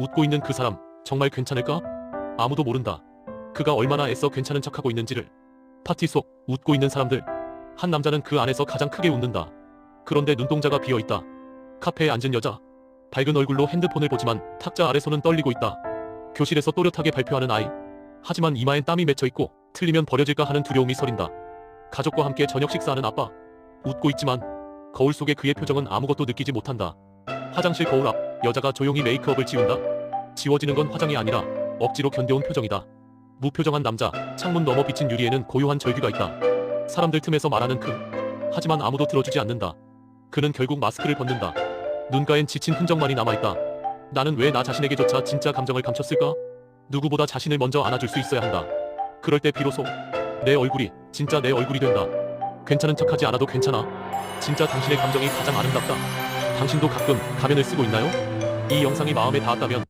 웃고 있는 그 사람 정말 괜찮을까? 아무도 모른다. 그가 얼마나 애써 괜찮은 척하고 있는지를. 파티 속 웃고 있는 사람들. 한 남자는 그 안에서 가장 크게 웃는다. 그런데 눈동자가 비어 있다. 카페에 앉은 여자. 밝은 얼굴로 핸드폰을 보지만 탁자 아래 손은 떨리고 있다. 교실에서 또렷하게 발표하는 아이. 하지만 이마엔 땀이 맺혀 있고 틀리면 버려질까 하는 두려움이 서린다. 가족과 함께 저녁 식사하는 아빠. 웃고 있지만 거울 속의 그의 표정은 아무것도 느끼지 못한다. 화장실 거울 앞 여자가 조용히 메이크업을 지운다. 지워지는 건 화장이 아니라 억지로 견뎌온 표정이다. 무표정한 남자, 창문 너머 비친 유리에는 고요한 절규가 있다. 사람들 틈에서 말하는 그. 하지만 아무도 들어주지 않는다. 그는 결국 마스크를 벗는다. 눈가엔 지친 흔적만이 남아있다. 나는 왜 나 자신에게조차 진짜 감정을 감췄을까? 누구보다 자신을 먼저 안아줄 수 있어야 한다. 그럴 때 비로소 내 얼굴이 진짜 내 얼굴이 된다. 괜찮은 척하지 않아도 괜찮아. 진짜 당신의 감정이 가장 아름답다. 당신도 가끔 가면을 쓰고 있나요? 이 영상이 마음에 닿았다면